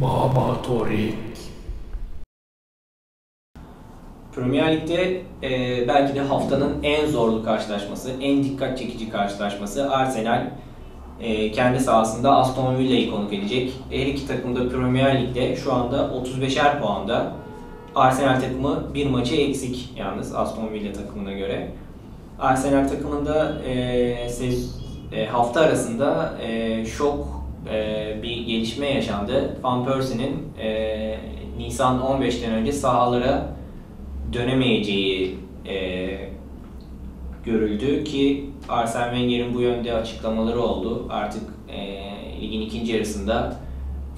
Baba Torik. Premier Lig'de e, belki de haftanın en zorlu karşılaşması, en dikkat çekici karşılaşması Arsenal e, kendi sahasında Aston Villa'yı konuk edecek. Her iki takım da Premier Lig'de şu anda 35'er puanda. Arsenal takımı bir maçı eksik yalnız Aston Villa takımına göre. Arsenal takımında e, sez- e, hafta arasında e, şok e, bir gelişme yaşandı. Van Persie'nin e, Nisan 15'ten önce sahalara dönemeyeceği e, görüldü ki Arsene Wenger'in bu yönde açıklamaları oldu. Artık e, ligin ikinci yarısında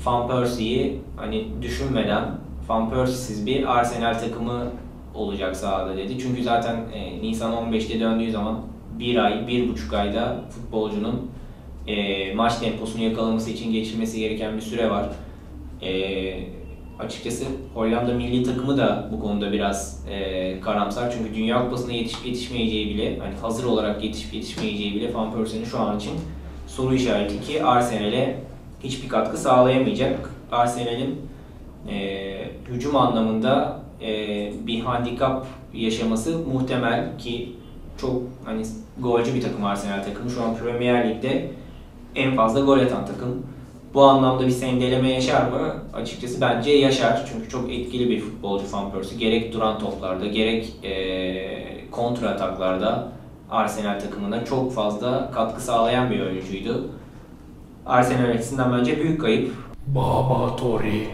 Van Persie'yi hani düşünmeden Van Persie'siz bir Arsenal takımı olacak sahada dedi. Çünkü zaten e, Nisan 15'te döndüğü zaman bir ay, bir buçuk ayda futbolcunun e, maç temposunu yakalaması için geçirmesi gereken bir süre var. E, açıkçası Hollanda milli takımı da bu konuda biraz e, karamsar. Çünkü Dünya Kupası'na yetişip yetişmeyeceği bile, hani hazır olarak yetişip yetişmeyeceği bile Van Persie'nin şu an için soru işareti ki Arsenal'e hiçbir katkı sağlayamayacak. Arsenal'in e, hücum anlamında e, bir handikap yaşaması muhtemel ki çok hani golcü bir takım Arsenal takımı. Şu an Premier Lig'de en fazla gol atan takım. Bu anlamda bir sendeleme yaşar mı? Açıkçası bence yaşar. Çünkü çok etkili bir futbolcu Van Persie. Gerek duran toplarda, gerek e, kontra ataklarda Arsenal takımına çok fazla katkı sağlayan bir oyuncuydu. Arsenal açısından bence büyük kayıp. Baba Torik.